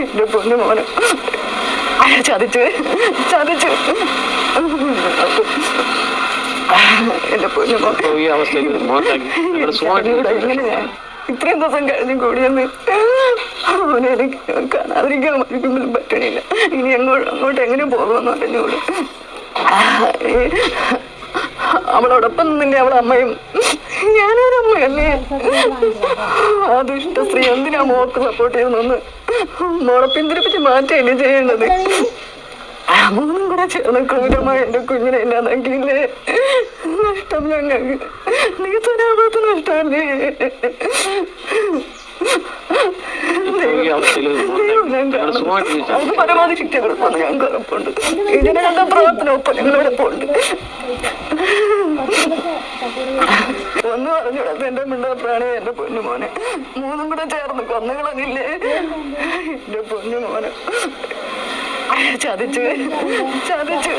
എന്റെ പൊന്നു മോനെ. ചതിച്ചു. ചതിച്ചു. എന്റെ പൊന്നു ഇത്രയും ദിവസം കഴിഞ്ഞു കൂടിയെന്ന് അവനെ എനിക്ക് കാണാതിരിക്കാൻ ഒരിക്കലും പറ്റണില്ല. ഇനി എങ്ങോട്ട് അങ്ങോട്ട് എങ്ങനെ പോകുമെന്ന് അറിഞ്ഞൂടെ അവളോടൊപ്പം നിന്നെ അവളമ്മയും. അമ്മയും അമ്മയല്ലേ സ്ത്രീ എന്തിനാ മോക്ക് സപ്പോർട്ട് ചെയ്യുന്നെന്ന് മോളെ പിന്തിരിപ്പിച്ച് മാറ്റുകയല്ലേ ചെയ്യേണ്ടത്? മൂന്നും കൂടെ ചേർന്ന് ക്രൂരമായ എന്റെ കുഞ്ഞിനെ ഇല്ലാതാക്കിയില്ലേ? നഷ്ടം ഞങ്ങൾക്ക്. നീ തരാമത്ത് നഷ്ടമല്ലേ? അവർക്ക് പരമാവധി ശിക്ഷ കൊടുക്കുമെന്ന് ഞങ്ങൾക്ക് ഉറപ്പുണ്ട് ഇതിനെ പ്രവർത്തനം ഒപ്പം ഞങ്ങളോടൊപ്പം ഉണ്ട് ഒന്ന് പറഞ്ഞുകൂടാത്ത എന്റെ മിണ്ട പ്രാണി എന്റെ പൊന്നു മോനെ. മൂന്നും കൂടെ ചേർന്ന് കൊന്നുകളഞ്ഞില്ലേ? എന്റെ പൊന്നു മോനെ. ചതിച്ചു. ചതിച്ചു.